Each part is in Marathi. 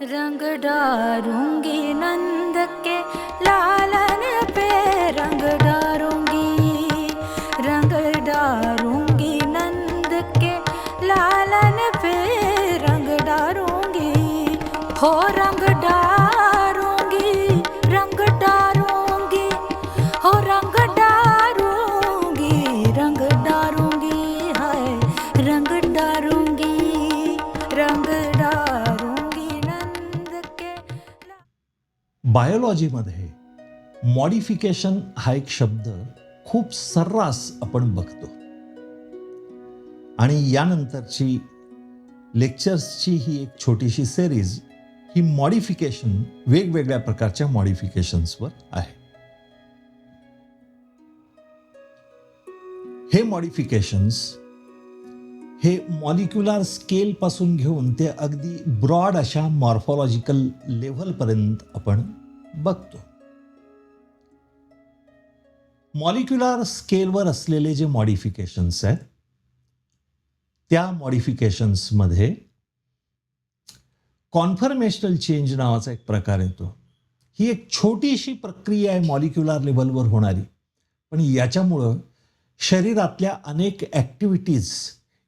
रंग डारूंगी नंद के लालन पे रंग डारूंगी रंग डारूंगी नंद के लालन पे रंग डारूंगी हो रंग बायोलॉजीमध्ये मॉडिफिकेशन हा एक शब्द खूप सर्रास आपण बघतो. आणि यानंतरची लेक्चर्सची ही एक छोटीशी सिरीज ही मॉडिफिकेशन वेगवेगळ्या प्रकारच्या मॉडिफिकेशन्सवर आहे. हे मॉडिफिकेशन्स हे मॉलिक्युलर स्केलपासून घेऊन ते अगदी ब्रॉड अशा मॉर्फॉलॉजिकल लेव्हलपर्यंत आपण बघतो. मॉलिक्युलर स्केलवर असलेले जे मॉडिफिकेशन्स आहेत त्या मॉडिफिकेशन्समध्ये कॉन्फर्मेशनल चेंज नावाचा एक प्रकार येतो. ही एक छोटीशी प्रक्रिया आहे मॉलिक्युलर लेवलवर होणारी. पण याच्यामुळं शरीरातल्या अनेक ॲक्टिव्हिटीज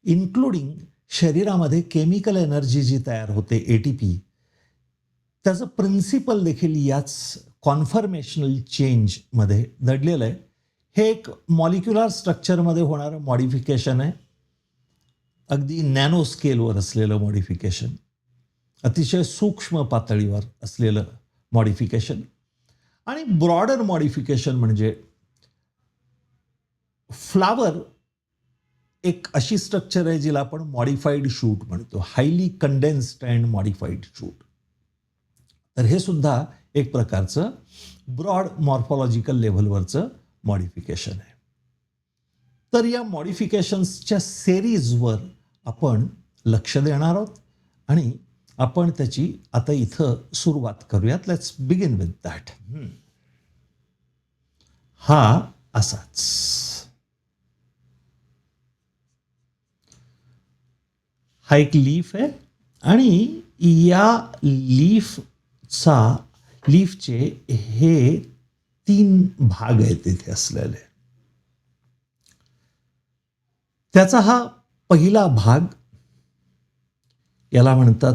इन्क्लुडिंग शरीरामध्ये केमिकल एनर्जी जी तयार होते ए टी पी त्याचं प्रिन्सिपल देखील याच कॉन्फर्मेशनल चेंजमध्ये दडलेलं आहे. हे एक मॉलिक्युलर स्ट्रक्चरमध्ये होणारं मॉडिफिकेशन आहे. अगदी नॅनो स्केलवर असलेलं मॉडिफिकेशन अतिशय सूक्ष्म पातळीवर असलेलं मॉडिफिकेशन आणि ब्रॉडर मॉडिफिकेशन म्हणजे फ्लावर एक अशी स्ट्रक्चर आहे जिला आपण मॉडिफाईड शूट म्हणतो. Highly condensed and modified shoot तर हे सुद्धा एक प्रकारचं ब्रॉड मॉर्फॉलॉजिकल लेव्हलवरचं मॉडिफिकेशन आहे. तर या मॉडिफिकेशन्सच्या सेरीजवर आपण लक्ष देणार आहोत आणि आपण त्याची आता इथं सुरुवात करूयात. लेट्स बिगिन विथ दॅट हा असाच. हा एक लीफ आहे. आणि या लीफचा लीफचे हे तीन भाग आहेत तिथे असलेले. त्याचा हा पहिला भाग याला म्हणतात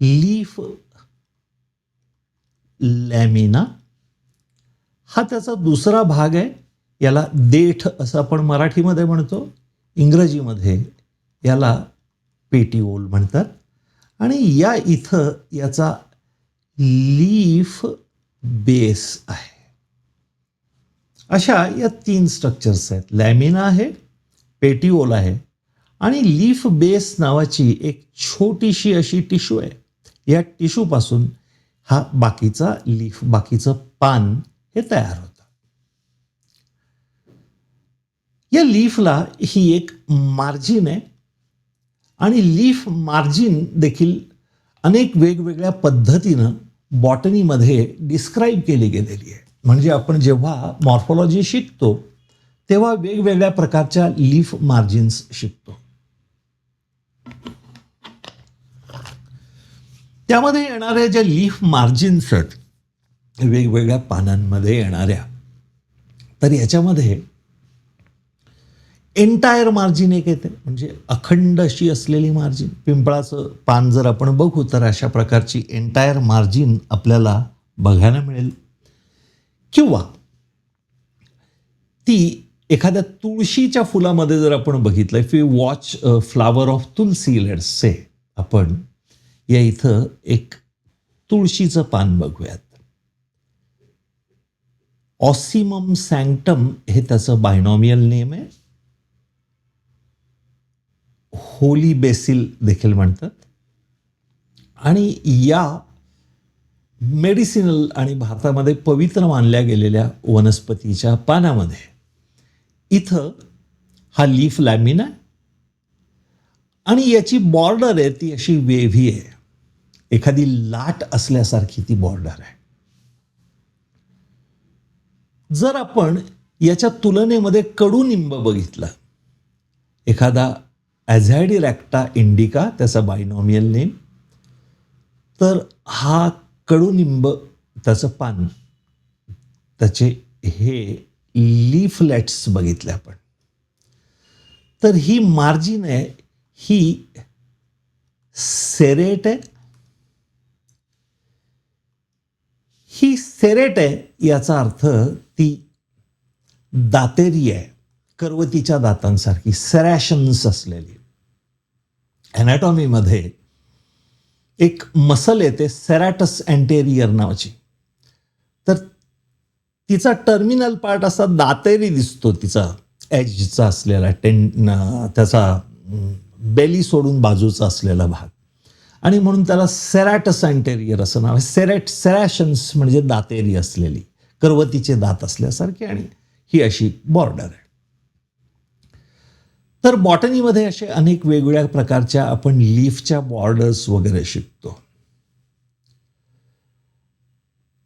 लीफ लॅमिना. हा त्याचा दुसरा भाग आहे याला देठ असं आपण मराठीमध्ये म्हणतो. इंग्रजीमध्ये याला पेटीओल म्हणतात. आणि या इथं याचा लीफ बेस आहे. अशा या तीन स्ट्रक्चर्स आहेत. लॅमिना आहे पेटिओल आहे आणि लीफ बेस नावाची एक छोटीशी अशी टिश्यू आहे. या टिश्यूपासून हा बाकीचा लीफ बाकीचं पान हे तयार होतं. या लीफला ही एक मार्जिन आहे. आणि लीफ मार्जिन देखील अनेक वेगवेगळ्या पद्धतीनं बॉटनीमध्ये डिस्क्राईब केली गेलेली आहे. म्हणजे आपण जेव्हा मॉर्फॉलॉजी शिकतो तेव्हा वेगवेगळ्या प्रकारच्या लीफ मार्जिन्स शिकतो. त्यामध्ये येणाऱ्या ज्या लीफ मार्जिन्स आहेत वेगवेगळ्या पानांमध्ये येणाऱ्या तर याच्यामध्ये एंटायर मार्जिन एक येते. म्हणजे अखंड अशी असलेली मार्जिन पिंपळाचं पान जर आपण बघू तर अशा प्रकारची एंटायर मार्जिन आपल्याला बघायला मिळेल. किंवा ती एखाद्या तुळशीच्या फुलामध्ये जर आपण बघितलं if you watch flower of tulsi let's say आपण या इथं एक तुळशीचं पान बघूयात. ऑसिमम सँक्टम हे त्याचं बायनॉमियल नेम आहे. होली बेसिल देखील म्हणतात. आणि या मेडिसिनल आणि भारतामध्ये पवित्र मानल्या गेलेल्या वनस्पतीच्या पानामध्ये इथं हा लीफ लॅमिन आहे. आणि याची बॉर्डर आहे ती अशी वेव्ही आहे. एखादी लाट असल्यासारखी ती बॉर्डर आहे. जर आपण याच्या तुलनेमध्ये कडुनिंब बघितलं एखादा ॲझॅडिरॅक्टा इंडिका त्याचा बायनॉमियल नेम तर हा कडुनिंब त्याचं पान त्याचे हे लीफलेट्स बघितले आपण. तर ही मार्जिन आहे ही सेरेट आहे. ही सेरेट आहे याचा अर्थ ती दातेरी आहे. करवतीच्या दातांसारखी सेरॅशन्स असलेली. अनॅटॉमीमध्ये एक मसल येते सेरॅटस अँटेरियर नावाची. तर तिचा टर्मिनल पार्ट असा दातेरी दिसतो तिचा एजचा असलेला टेन त्याचा बेली सोडून बाजूचा असलेला भाग. आणि म्हणून त्याला सेरॅटस अँटेरियर असं नाव आहे. सेरॅट सेरॅशन्स म्हणजे दातेरी असलेली करवतीचे दात असल्यासारखी आणि ही अशी बॉर्डर आहे. तर बॉटनीमध्ये असे अनेक वेगवेगळ्या प्रकारच्या आपण लीफच्या बॉर्डर्स वगैरे शिकतो.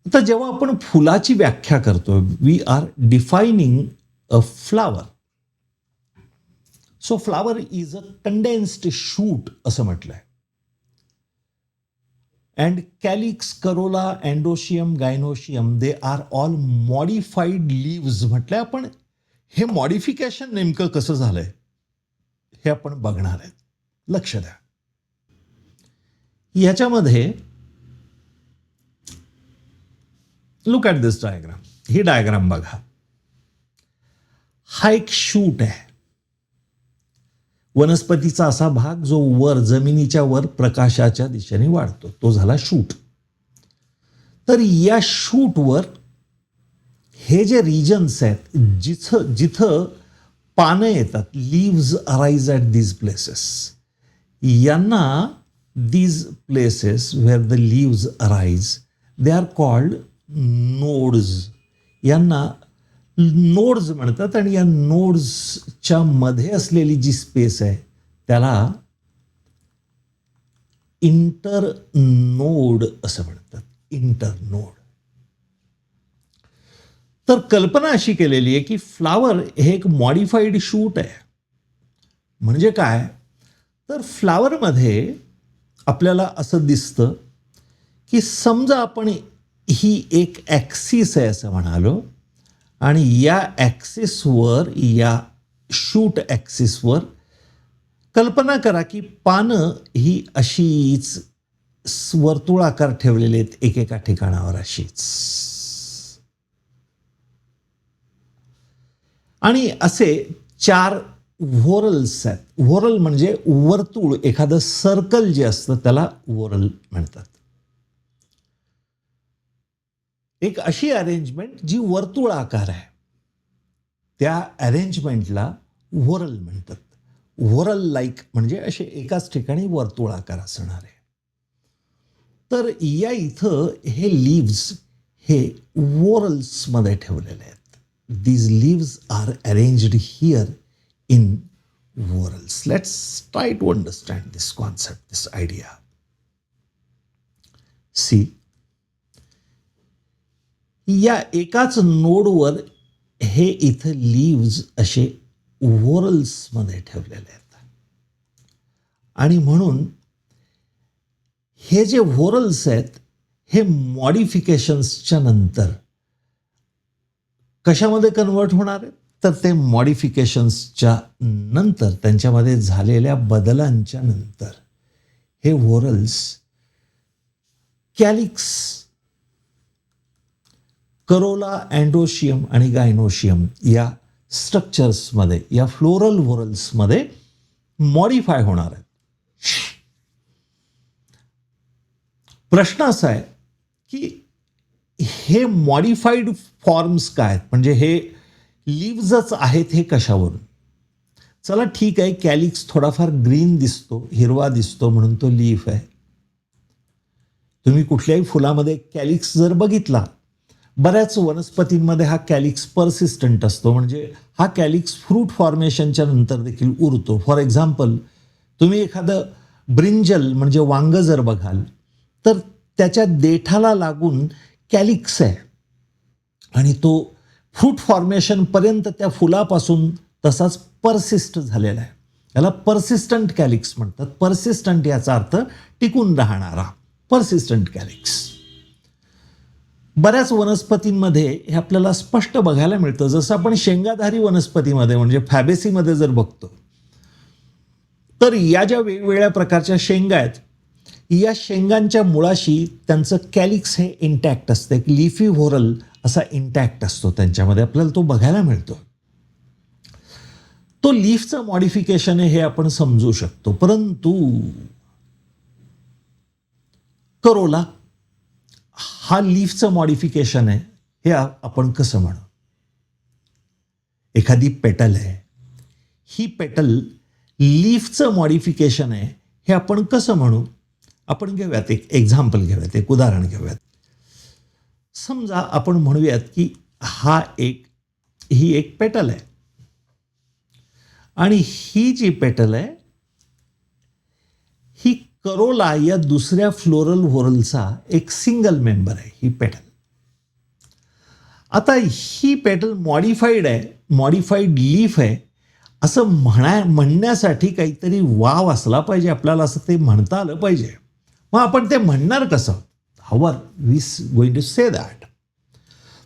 तर जेव्हा आपण फुलाची व्याख्या करतो we are defining a flower so flower is a condensed shoot असं म्हटलंय. And calyx corolla androecium gynoecium they are all modified leaves म्हटलंय. आपण हे मॉडिफिकेशन नेमकं कसं झालंय? हे आपण बघणार आहेत. लक्ष द्या. याच्यामध्ये लुक ॲट दिस डायग्राम ही डायग्राम बघा. हा एक शूट आहे. वनस्पतीचा असा भाग जो वर जमिनीच्या वर प्रकाशाच्या दिशेने वाढतो. तो झाला शूट तर या शूटवर हे जे रिजन्स आहेत जिथं जिथं पानं येतात. Leaves arise at these places यांना these places where the leaves arise they are called nodes यांना नोड्स म्हणतात आणि या नोड्सच्या मध्ये असलेली जी स्पेस आहे, त्याला इंटर नोड असं म्हणतात. इंटर नोड तर कल्पना अशी केलेली आहे की फ्लावर हे एक मॉडिफाईड शूट आहे. म्हणजे काय? तर फ्लावरमध्ये आपल्याला असं दिसतं की समजा आपण ही एक ॲक्सिस आहे असं म्हणालो आणि या ॲक्सिसवर या शूट ॲक्सिसवर कल्पना करा की पानं ही अशीच वर्तुळाकार ठेवलेले आहेत एकेका ठिकाणावर अशीच. आणि असे चार व्होरल्स आहेत. व्होरल म्हणजे वर्तुळ एखादं सर्कल जे असतं त्याला व्होरल म्हणतात. एक अशी अरेंजमेंट जी वर्तुळाकार आहे त्या अरेंजमेंटला व्होरल म्हणतात. व्होरल लाईक म्हणजे असे एकाच ठिकाणी वर्तुळाकार असणार. आहे तर या इथं हे लीव्ज हे वोरल्समध्ये ठेवलेले आहेत. These leaves are arranged here in whorls. Let's try to understand this concept, this idea see या एकाच नोडवर हे इथं लीव्ज असे ओव्हरल्समध्ये ठेवलेले आहेत आणि म्हणून हे जे व्होरल्स आहेत हे मॉडिफिकेशन्सच्या नंतर कशामध्ये कन्वर्ट होणार आहेत? तर ते मॉडिफिकेशन्सच्या नंतर त्यांच्यामध्ये झालेल्या बदलांच्या नंतर. हे व्होरल्स कॅलिक्स करोला अँडोशियम आणि गायनोशियम या स्ट्रक्चर्समध्ये या फ्लोरल व्होरल्समध्ये मॉडिफाय होणार आहेत. प्रश्न असा आहे की हे मॉडिफाईड फॉर्म्स काय आहेत? म्हणजे हे लिव्जच आहेत हे कशावरून? चला ठीक आहे कॅलिक्स थोडाफार ग्रीन दिसतो हिरवा दिसतो म्हणून तो लीफ आहे. तुम्ही कुठल्याही फुलामध्ये कॅलिक्स जर बघितला बऱ्याच वनस्पतींमध्ये हा कॅलिक्स परसिस्टंट असतो. म्हणजे हा कॅलिक्स फ्रूट फॉर्मेशनच्या नंतर देखील उरतो. फॉर एक्झाम्पल तुम्ही एखादं ब्रिंजल म्हणजे वांग जर बघाल तर त्याच्या देठाला लागून कॅलिक्स आहे. आणि तो फ्रूट फॉर्मेशनपर्यंत त्या फुलापासून तसाच परसिस्ट झालेला आहे. याला परसिस्टंट कॅलिक्स म्हणतात. परसिस्टंट याचा अर्थ टिकून राहणारा. Persistent calyx. बऱ्याच वनस्पतींमध्ये हे आपल्याला स्पष्ट बघायला मिळतं. जसं आपण शेंगाधारी वनस्पतीमध्ये म्हणजे फॅबेसीमध्ये जर बघतो तर या ज्या वेगवेगळ्या प्रकारच्या शेंगा आहेत या शेंगांच्या मुळाशी त्यांचं कॅलिक्स हे इंटॅक्ट असतं. एक लिफी व्होरल असा इंटॅक्ट असतो त्यांच्यामध्ये. आपल्याला तो बघायला मिळतो. तो लीफचं मॉडिफिकेशन आहे हे आपण समजू शकतो. परंतु करोला हा लीफचं मॉडिफिकेशन आहे हे आपण कसं म्हणू? एखादी पेटल आहे. ही पेटल लीफचं मॉडिफिकेशन आहे हे आपण कसं म्हणू? आपण घेऊयात एक एक्झाम्पल घेऊयात एक उदाहरण घेऊयात. समजा आपण म्हणूयात की हा एक ही एक पेटल आहे. आणि ही जी पेटल आहे ही करोला या दुसऱ्या फ्लोरल व्होरलचा एक सिंगल मेंबर आहे ही पेटल. आता ही पेटल मॉडिफाईड आहे मॉडिफाईड लीफ आहे असं म्हणा म्हणण्यासाठी काहीतरी वाव असला पाहिजे आपल्याला असं ते म्हणता आलं पाहिजे. मग आपण ते म्हणणार कसं? हवर वीस गोइंग टू से दॅट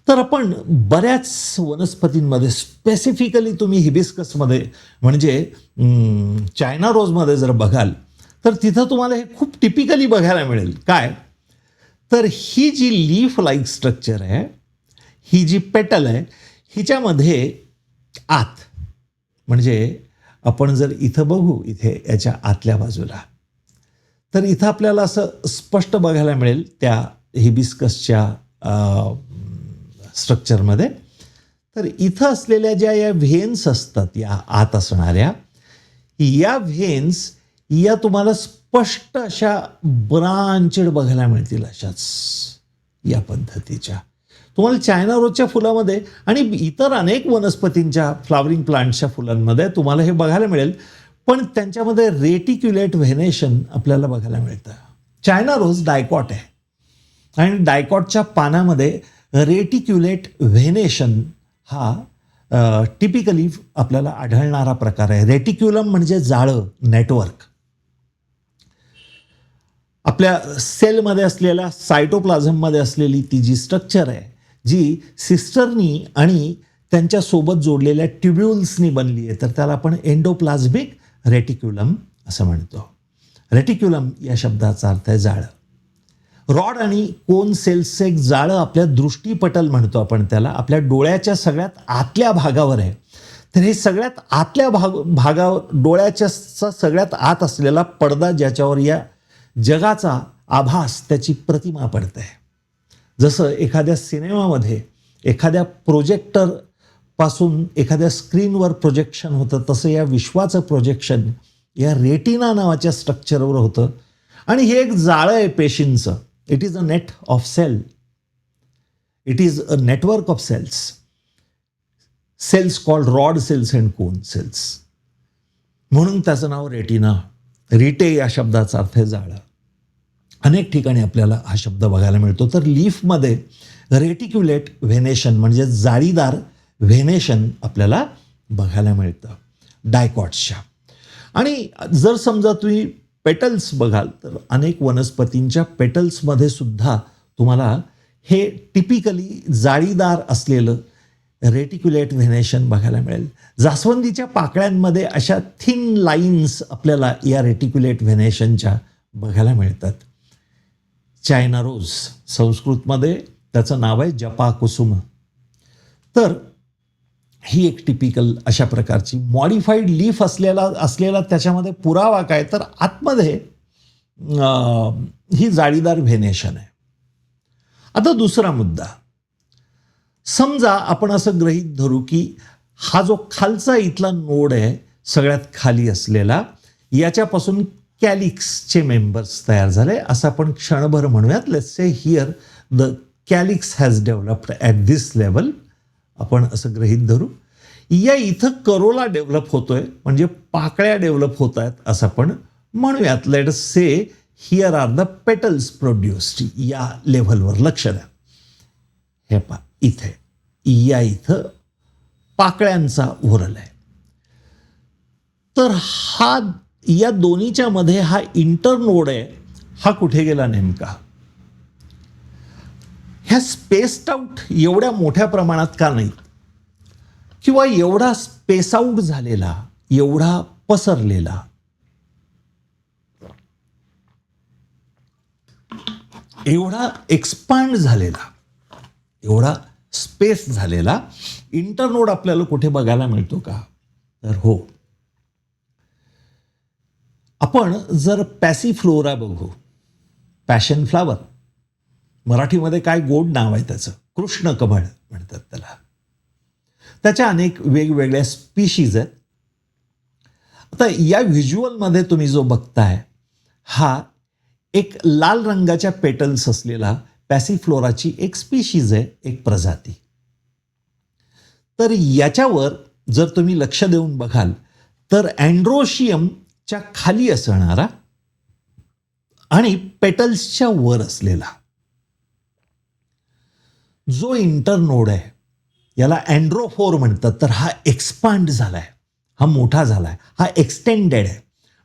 तर आपण बऱ्याच वनस्पतींमध्ये स्पेसिफिकली तुम्ही हिबिस्कसमध्ये म्हणजे चायना रोजमध्ये जर बघाल तर तिथं तुम्हाला हे खूप टिपिकली बघायला मिळेल. काय? तर ही जी लीफ लाईक स्ट्रक्चर आहे ही जी पेटल आहे हिच्यामध्ये आत म्हणजे आपण जर इथं बघू इथे याच्या आतल्या बाजूला तर इथं आपल्याला असं स्पष्ट बघायला मिळेल त्या हिबिस्कसच्या स्ट्रक्चरमध्ये तर इथं असलेल्या ज्या या व्हेन्स असतात या आत असणाऱ्या या व्हेन्स या तुम्हाला स्पष्ट अशा ब्रांचेड बघायला मिळतील अशाच या पद्धतीच्या. तुम्हाला चायना रोजच्या फुलामध्ये आणि इतर अनेक वनस्पतींच्या फ्लावरिंग प्लांट्सच्या फुलांमध्ये तुम्हाला हे बघायला मिळेल. पण त्यांच्यामध्ये रेटिक्युलेट व्हेनेशन आपल्याला बघायला मिळतं. चायना रोज डायकॉट आहे. आणि डायकॉटच्या पानामध्ये रेटिक्युलेट व्हेनेशन हा टिपिकली आपल्याला आढळणारा प्रकार आहे. रेटिक्युलम म्हणजे जाळं नेटवर्क आपल्या सेलमध्ये असलेल्या सायटोप्लाझममध्ये असलेली ती जी स्ट्रक्चर आहे जी सिस्टरनी आणि त्यांच्यासोबत जोडलेल्या ट्युब्युल्सनी बनली आहे तर त्याला आपण एंडोप्लाझमिक रेटिक्युलम असं म्हणतो. रेटिक्युलम या शब्दाचा अर्थ आहे जाळं. रॉड आणि कोन सेल्सचं एक जाळं आपल्या दृष्टीपटल म्हणतो आपण त्याला. आपल्या डोळ्याच्या सगळ्यात आतल्या भागावर आहे. तर हे सगळ्यात आतल्या भाग भागावर डोळ्याच्या सगळ्यात आत असलेला पडदा ज्याच्यावर या जगाचा आभास त्याची प्रतिमा पडते. जसं एखाद्या सिनेमामध्ये एखाद्या प्रोजेक्टर पासून एखाद्या स्क्रीनवर प्रोजेक्शन होतं तसं या विश्वाचं प्रोजेक्शन या रेटिना नावाच्या स्ट्रक्चरवर होतं. आणि हे एक जाळं आहे पेशींचं. It is a net of cell it is a network of cells cells called rod cells and cone cells म्हणून त्याचं नाव रेटिना रिटे या शब्दाचा अर्थ आहे जाळं. अनेक ठिकाणी आपल्याला हा शब्द बघायला मिळतो. तर लीफमध्ये रेटिक्युलेट व्हेनेशन म्हणजे जाळीदार व्हेनेशन आपल्याला बघायला मिळतं. डायकॉट्सच्या. आणि जर समजा तुम्ही पेटल्स बघाल तर अनेक वनस्पतींच्या पेटल्समध्ये सुद्धा तुम्हाला हे टिपिकली जाळीदार असलेलं रेटिक्युलेट व्हेनेशन बघायला मिळेल. जास्वंदीच्या पाकळ्यांमध्ये अशा थिन लाईन्स आपल्याला या रेटिक्युलेट व्हेनेशनच्या बघायला मिळतात. चायना रोज संस्कृतमध्ये त्याचं नाव आहे जपा कुसुम तर ही एक टिपिकल अशा प्रकारची मॉडिफाईड लीफ असलेला असलेला त्याच्यामध्ये पुरावा काय? तर आतमध्ये ही जाळीदार व्हेनेशन आहे. आता दुसरा मुद्दा. समजा आपण असं ग्रहीत धरू की हा जो खालचा इथला नोड आहे सगळ्यात खाली असलेला याच्यापासून कॅलिक्सचे मेंबर्स तयार झाले. असं आपण क्षणभर म्हणूयात. Let's say here the calyx has developed at this level आपण असं गृहीत धरू. या इथं करोला डेव्हलप होतोय म्हणजे पाकळ्या डेव्हलप होत आहेत असं आपण म्हणूयात. Let say here are the petals produced या लेव्हलवर लक्ष द्या. हे पा इथे. या इथं पाकळ्यांचा उरल आहे. तर हा या दोन्हीच्या मध्ये हा इंटरनोड आहे हा कुठे गेला नेमका? ह्या स्पेस्ड आउट एवढ्या मोठ्या प्रमाणात का नाहीत किंवा एवढा स्पेस आउट झालेला एवढा पसरलेला? एवढा एक्सपांड झालेला एवढा स्पेस झालेला इंटरनोड आपल्याला कुठे बघायला मिळतो का? तर हो. आपण जर पॅसिफ्लोरा बघू पॅशन फ्लावर मराठीमध्ये काय गोड नाव आहे त्याचं? कृष्ण कमळ म्हणतात त्याला. त्याच्या अनेक वेगवेगळ्या स्पीशीज आहेत. आता या व्हिज्युअलमध्ये तुम्ही जो बघताय हा एक लाल रंगाच्या पेटल्स असलेला पॅसिफ्लोराची एक स्पीशीज आहे एक प्रजाती. तर याच्यावर जर तुम्ही लक्ष देऊन बघाल तर अँड्रोशियमच्या खाली असणारा आणि पेटल्सच्या वर असलेला जो इंटरनोड आहे याला अँड्रोफोर म्हणतात तर हा एक्सपांड झालाय हा मोठा झालाय हा एक्सटेंडेड आहे.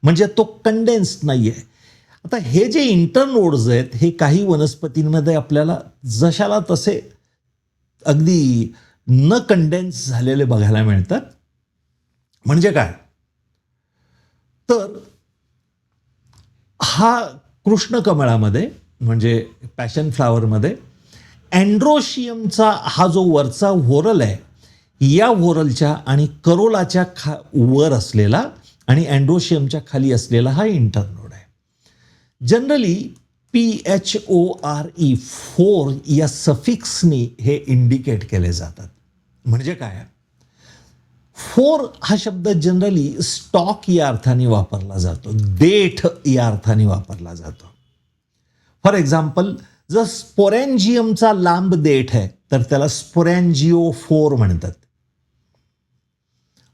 म्हणजे तो कंडेन्स्ड नाही आहे आता हे जे इंटरनोड्स आहेत हे काही वनस्पतींमध्ये आपल्याला जशाला तसे अगदी न कंडेन्स झालेले बघायला मिळतात. म्हणजे काय? तर हा कृष्ण कमळामध्ये म्हणजे पॅशन फ्लावरमध्ये अँड्रोशियमचा हा जो वरचा व्होरल आहे या व्होरलच्या आणि करोलाच्या खा वर असलेला आणि अँड्रोशियमच्या खाली असलेला हा इंटरनोड आहे. Generally P H O R E four या सफिक्सनी हे इंडिकेट केले जातात. म्हणजे काय? फोर हा शब्द जनरली स्टॉक या अर्थाने वापरला जातो. देठ या अर्थाने वापरला जातो. फॉर एक्झाम्पल जर स्पोरॅन्जियमचा लांब देठ आहे तर त्याला स्पोरॅन्जिओ फोर म्हणतात.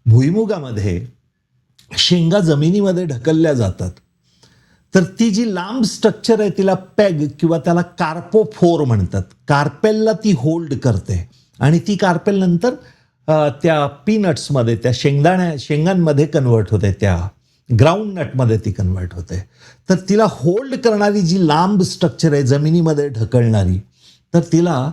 भुईमुगामध्ये शेंगा जमिनीमध्ये ढकलल्या जातात. तर ती जी लांब स्ट्रक्चर आहे तिला पॅग किंवा त्याला कार्पोफोर म्हणतात. कार्पेलला ती होल्ड करते. आणि ती कार्पेल नंतर त्या पीनट्समध्ये त्या शेंगदाण्या शेंगांमध्ये कन्वर्ट होते त्या ग्राउंड नटमध्ये ती कन्वर्ट होते. तर तिला होल्ड करणारी जी लांब स्ट्रक्चर आहे जमिनीमध्ये ढकलणारी तर तिला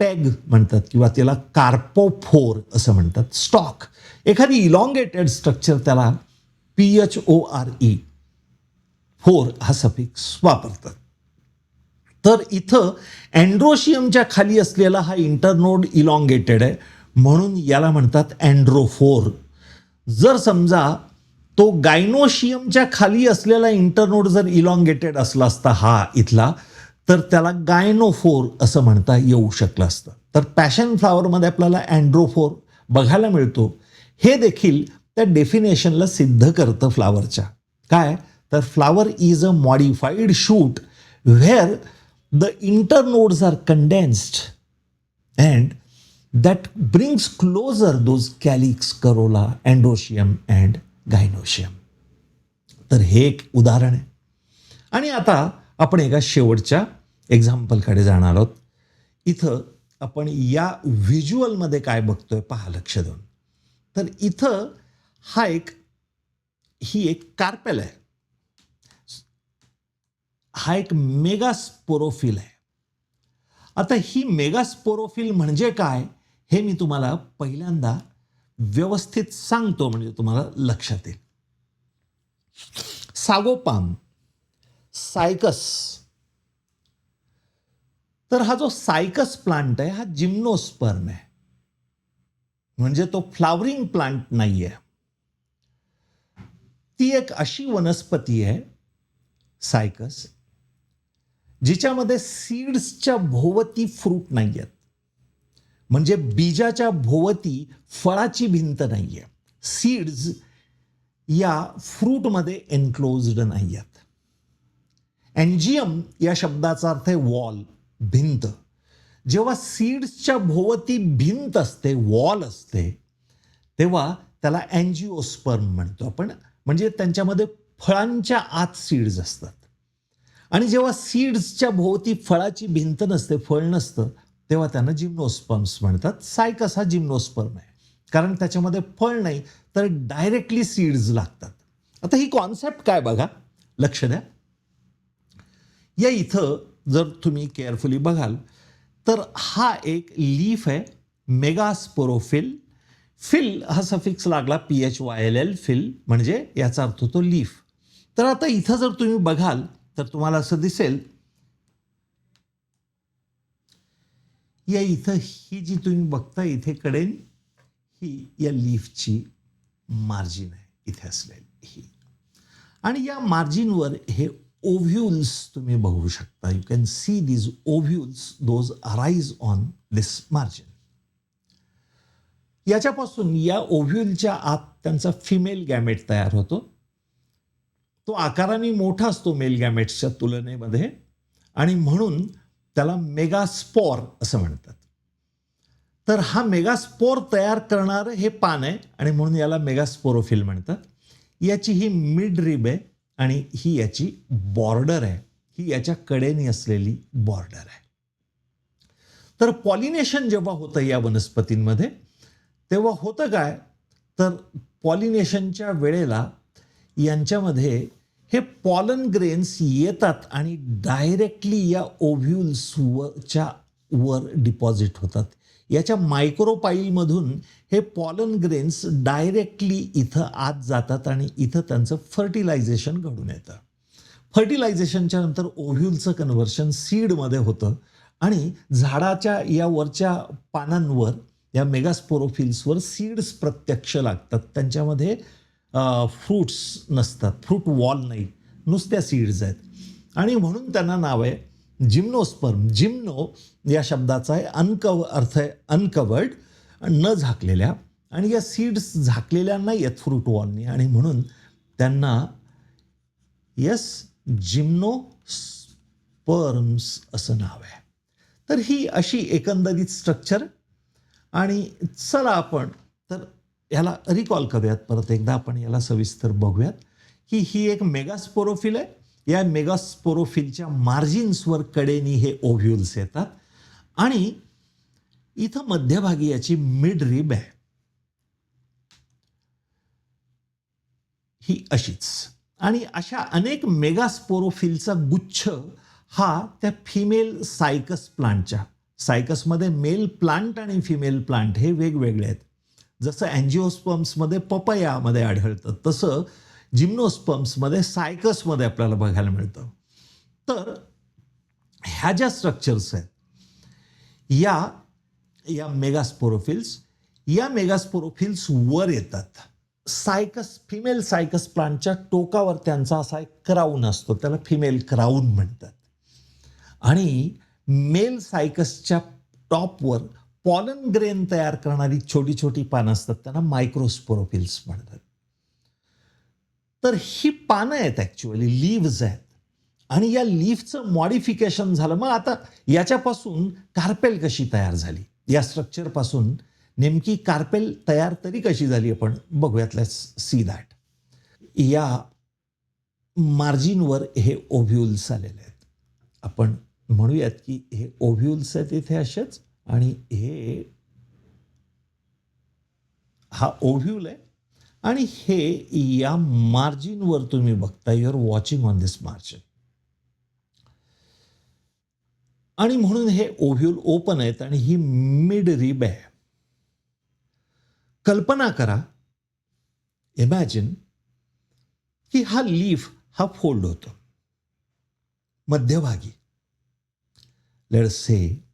पॅग म्हणतात किंवा तिला कार्पोफोर असं म्हणतात. स्टॉक एखादी इलॉंगेटेड स्ट्रक्चर त्याला P H O R E four हा सफिक्स वापरतात. तर इथं अँड्रोशियमच्या खाली असलेला हा इंटरनोड इलॉंगेटेड आहे. म्हणून याला म्हणतात अँड्रोफोर जर समजा तो गायनोशियमच्या खाली असलेला इंटरनोड जर इलॉंगेटेड असला असता हा इथला तर त्याला गायनोफोर असं म्हणता येऊ शकलं असतं. तर पॅशन फ्लावरमध्ये आपल्याला अँड्रोफोर बघायला मिळतो. हे देखील त्या डेफिनेशनला सिद्ध करतं फ्लावरच्या काय? तर flower is a modified shoot where the internodes are condensed and that brings closer those calyx corolla androecium and gynoecium. तर हे एक उदाहरण आहे. आणि आता आपण एका शेवटच्या एक्झाम्पलकडे जाणार आहोत. इथं आपण या व्हिज्युअलमध्ये काय बघतोय पहा लक्ष देऊन. तर इथं हा एक ही एक कार्पेल आहे. हा एक मेगास्पोरोफिल आहे. आता ही मेगास्पोरोफिल म्हणजे काय हे मी तुम्हाला पहिल्यांदा व्यवस्थित सांगतो म्हणजे तुम्हाला लक्षात येईल. Sago palm Cycas. तर हा जो सायकस प्लांट आहे हा जिम्नोस्पर्म आहे. म्हणजे तो फ्लावरिंग प्लांट नाही आहे ती एक अशी वनस्पती आहे सायकस जिच्यामध्ये सीड्सच्या भोवती फ्रूट नाही आहेत म्हणजे बीजाच्या भोवती फळाची भिंत नाही आहे सीड्स या फ्रूटमध्ये एन्क्लोज्ड नाही आहेत अँजियम या शब्दाचा अर्थ आहे वॉल भिंत. जेव्हा सीड्सच्या भोवती भिंत असते वॉल असते तेव्हा त्याला अँजिओस्पर्म म्हणतो आपण. म्हणजे त्यांच्यामध्ये फळांच्या आत सीड्स असतात. आणि जेव्हा सीड्सच्या भोवती फळाची भिंत नसते फळ नसतं तेव्हा त्यांना जिम्नोस्पर्म्स म्हणतात. सायकस हा जिम्नोस्पर्म आहे. कारण त्याच्यामध्ये फळ नाही तर डायरेक्टली सीड्स लागतात. आता ही कॉन्सेप्ट काय बघा? लक्ष द्या. या इथं जर तुम्ही केअरफुली बघाल तर हा एक लीफ आहे मेगास्पोरोफिल फिल हा सफिक्स लागला P H Y L L phyll म्हणजे याचा अर्थ होतो लीफ तर आता इथं जर तुम्ही बघाल तर तुम्हाला असं दिसेल या इथं ही जी तुम्ही बघता इथे कडेन ही या लीफची मार्जिन आहे. इथे असलेली ही. आणि या मार्जिनवर हे ओव्ह्युल्स तुम्ही बघू शकता. You can see these ovules those arise on this margin याच्यापासून या ओव्ह्युलच्या आत त्यांचा फिमेल गॅमेट तयार होतो. तो आकाराने मोठा असतो मेल गॅमेट्सच्या तुलनेमध्ये. आणि म्हणून त्याला मेगास्पॉर असं म्हणतात. तर हा मेगास्पोर तयार करणारं हे पान आहे आणि म्हणून याला मेगास्पोरोफिल म्हणतात. याची ही मिड रिब आहे आणि ही याची बॉर्डर आहे. ही याच्या कडेने असलेली बॉर्डर आहे. तर पॉलिनेशन जेव्हा होतं या वनस्पतींमध्ये तेव्हा होतं काय? तर पॉलिनेशनच्या वेळेला यांच्यामध्ये हे पॉलन ग्रेन्स येतात आणि डायरेक्टली या ओव्ह्युल्सवरच्या वर डिपॉझिट होतात. याच्या मायक्रोपाईलमधून हे पॉलन ग्रेन्स डायरेक्टली इथं आत जातात आणि इथं त्यांचं फर्टिलायझेशन घडून येतं. फर्टिलायझेशनच्या नंतर ओव्ह्युलचं कन्व्हर्शन सीडमध्ये होतं आणि झाडाच्या या वरच्या पानांवर या मेगास्पोरोफिल्सवर सीड्स प्रत्यक्ष लागतात. त्यांच्यामध्ये फ्रूट्स नसतात. फ्रूट वॉल नाही. नुसत्या सीड्स आहेत. आणि म्हणून त्यांना नाव आहे जिम्नोस्पर्म जिम्नो या शब्दाचा आहे अनकव अर्थ आहे अनकवर्ड न झाकलेल्या. आणि या सीड्स झाकलेल्या नाही आहेत फ्रूट वॉलनी आणि म्हणून त्यांना यस जिम्नोस्पर्म्स असं नाव आहे. तर ही अशी एकंदरीत स्ट्रक्चर आणि चला आपण तर याला रिकॉल करूयात. परत एकदा आपण याला सविस्तर बघूयात. की ही एक मेगास्पोरोफिल आहे. या मेगास्पोरोफिलच्या मार्जिन्सवर कडेनी हे ओव्ह्युल्स येतात. आणि इथं मध्यभागी याची मिड रिब आहे. ही अशीच. आणि अशा अनेक मेगास्पोरोफिलचा गुच्छ हा त्या फिमेल सायकस प्लांटच्या सायकसमध्ये मेल प्लांट आणि फिमेल प्लांट हे वेगवेगळे आहेत. जसं अँजिओस्पम्समध्ये पपयामध्ये आढळतं तसं जिम्नोस्पम्समध्ये सायकसमध्ये आपल्याला बघायला मिळतं. तर ह्या ज्या स्ट्रक्चर्स आहेत या या मेगास्पोरोफिल्स या मेगास्पोरोफिल्स वर येतात. सायकस फिमेल सायकस प्लांटच्या टोकावर त्यांचा असा एक क्राऊन असतो त्याला फिमेल क्राऊन म्हणतात. आणि मेल सायकसच्या टॉपवर पॉलन ग्रेन तयार करणारी छोटी छोटी पानं असतात त्यांना मायक्रोस्पोरोफिल्स म्हणतात. तर ही पानं आहेत ॲक्च्युअली लीव्ज आहेत. आणि या लीफचं मॉडिफिकेशन झालं मग आता याच्यापासून कार्पेल कशी तयार झाली? या स्ट्रक्चरपासून नेमकी कार्पेल तयार तरी कशी झाली आपण बघूयातल्या सी दॅट. या मार्जिनवर हे ओव्ह्युल्स आलेले आहेत. आपण म्हणूयात की हे ओव्ह्युल्स आहेत इथे असेच आणि हे हा ओव्ह्यूल आहे. आणि हे या मार्जिनवर तुम्ही बघता you're watching on this margin आणि म्हणून हे ओव्ह्यूल ओपन आहेत आणि ही मिड रिब आहे. कल्पना करा. इमॅजिन की हा लीफ हा फोल्ड होतो. मध्यभागी. लेट से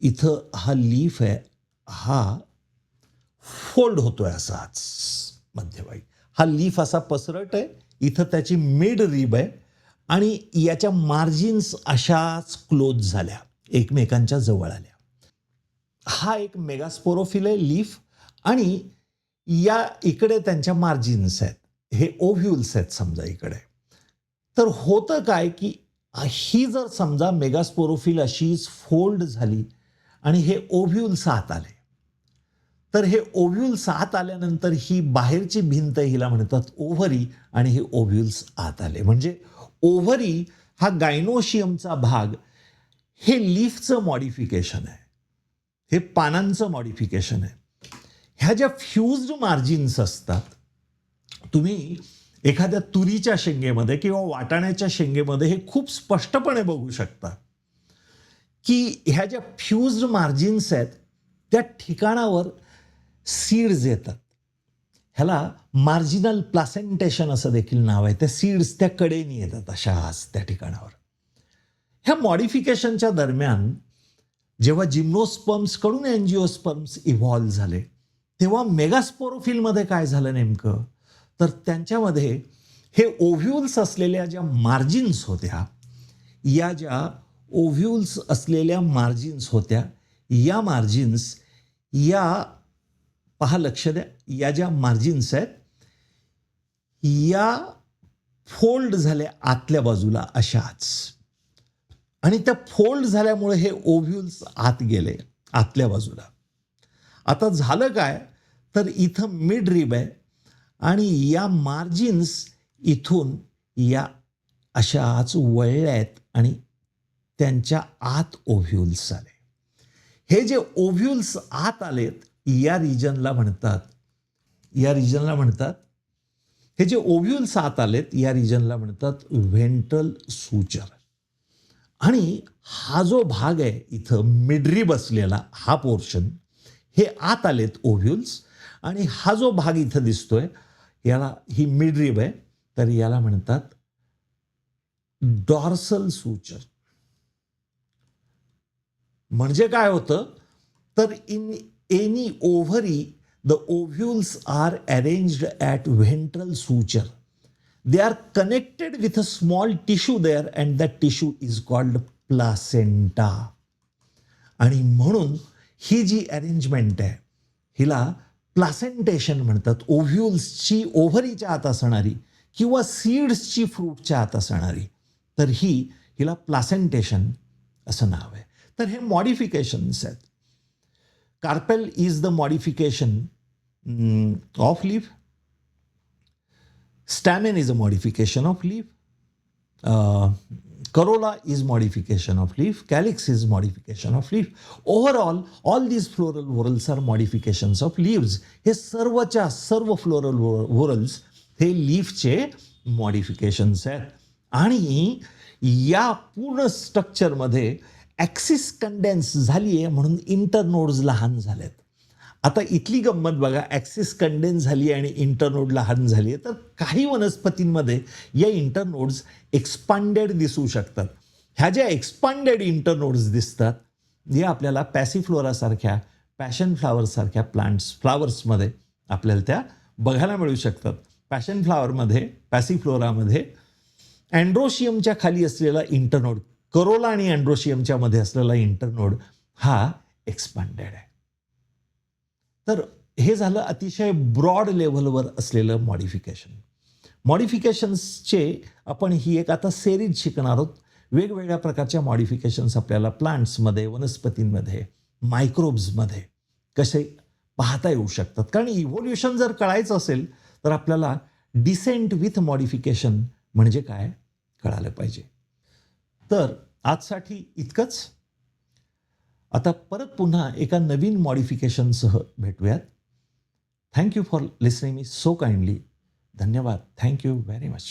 इथं हा लीफ आहे हा फोल्ड होतोय असाच मध्यभागी हा लीफ असा पसरट आहे इथं त्याची मिड रिब आहे आणि याच्या मार्जिन्स अशाच क्लोज झाल्या एकमेकांच्या जवळ आल्या. हा एक मेगास्पोरोफिल आहे लीफ आणि या इकडे त्यांच्या मार्जिन्स आहेत हे ओव्ह्युल्स आहेत समजा इकडे. तर होतं काय की ही जर समजा मेगास्पोरोफिल अशीच फोल्ड झाली आणि हे ओव्ह्यूल सात आले. तर हे ओव्ह्यूल सात आल्यानंतर ही बाहेरची भिंत हिला म्हणतात ओव्हरी आणि हे ओव्ह्युल्स आत आले. म्हणजे ओव्हरी हा गायनोशियमचा भाग हे लीफचं मॉडिफिकेशन आहे. हे पानांचं मॉडिफिकेशन आहे. ह्या ज्या फ्युज्ड मार्जिन्स असतात तुम्ही एखाद्या तुरीच्या शेंगेमध्ये किंवा वाटाण्याच्या शेंगेमध्ये हे खूप स्पष्टपणे बघू शकता. की ह्या ज्या फ्युज्ड मार्जिन्स आहेत त्या ठिकाणावर सीड्स येतात. ह्याला मार्जिनल प्लासेंटेशन असं देखील नाव आहे. त्या सीड्स त्या कडेने येतात अशा आज त्या ठिकाणावर. ह्या मॉडिफिकेशनच्या दरम्यान जेव्हा जिम्नोस्पर्म्सकडून एनजिओस्पर्म्स इव्हॉल्व झाले तेव्हा मेगास्पोरोफिलमध्ये काय झालं नेमकं? तर त्यांच्यामध्ये हे ओव्ह्युल्स असलेल्या ज्या मार्जिन्स होत्या या ज्या ओव्ह्युल्स असलेल्या मार्जिन्स होत्या. या मार्जिन्स या पहा लक्ष द्या या ज्या मार्जिन्स आहेत या फोल्ड झाल्या आतल्या बाजूला अशाच. आणि त्या फोल्ड झाल्यामुळे हे ओव्ह्युल्स आत गेले आतल्या बाजूला. आता झालं काय? तर इथं मिड रिब आहे आणि या मार्जिन्स इथून या अशाच वळल्या आहेत आणि त्यांच्या आत ओव्ह्युल्स आले. हे जे ओव्ह्युल्स आत आलेत या रिजनला म्हणतात या रिजनला म्हणतात हे जे ओव्ह्युल्स आत आलेत या रिजनला म्हणतात व्हेंट्रल सूचर. आणि हा जो भाग आहे इथं मिडरी बसलेला हा पोर्शन हे आत आलेत ओव्ह्युल्स आणि हा जो भाग इथं दिसतोय याला ही मिडरीब आहे तर याला म्हणतात डॉर्सल सूचर. म्हणजे काय होतं? तर in any ovary the ovules are arranged at ventral suture they are connected with a small tissue there and that tissue is called placenta आणि म्हणून ही जी अरेंजमेंट आहे हिला प्लासेंटेशन म्हणतात. ओव्ह्युल्सची ओव्हरीच्या आत असणारी किंवा सीड्सची फ्रूटच्या आत असणारी. तर ही हिला प्लासेंटेशन असं नाव आहे. तर हे मॉडिफिकेशन आहेत. Carpel is the modification of leaf stamen is a modification of leaf corolla is modification of leaf calyx is modification of leaf overall all these floral whorls are modification of leaves हे सर्वच्या सर्व फ्लोरल वोरल्स हे लिव्हचे मॉडिफिकेशन्स आहेत. आणि या पूर्ण स्ट्रक्चरमध्ये ॲक्सिस कंडेन्स झाली आहे म्हणून इंटरनोड्स लहान झाल्यात आता इथली गंमत बघा ॲक्सिस कंडेन्स झाली आणि इंटरनोड लहान झाली आहे तर काही वनस्पतींमध्ये या इंटरनोड्स एक्सपांडेड दिसू शकतात. ह्या ज्या एक्सपांडेड इंटरनोड्स दिसतात हे आपल्याला पॅसिफ्लोरासारख्या पॅशन फ्लावरसारख्या प्लांट्स फ्लावर्समध्ये आपल्याला त्या बघायला मिळू शकतात. पॅशन फ्लावरमध्ये पॅसिफ्लोरामध्ये अँड्रोशियमच्या खाली असलेला इंटरनोड करोला आणि अँड्रोशियमच्या मध्ये असलेला इंटरनोड हा एक्सपांडेड आहे. तर हे झालं अतिशय ब्रॉड लेव्हलवर असलेलं मॉडिफिकेशन मॉडिफिकेशन्सचे आपण ही एक आता सेरीज शिकणार आहोत. वेगवेगळ्या प्रकारच्या मॉडिफिकेशन्स आपल्याला प्लांट्समध्ये वनस्पतींमध्ये मायक्रोब्समध्ये कसे पाहता येऊ शकतात. कारण इव्होल्युशन जर कळायचं असेल तर आपल्याला डिसेंट विथ मॉडिफिकेशन म्हणजे काय? कळालं पाहिजे. तर आजसाठी इतकंच. आता परत पुन्हा एका नवीन मॉडिफिकेशनसह भेटूयात. Thank you for listening me so kindly धन्यवाद. Thank you very much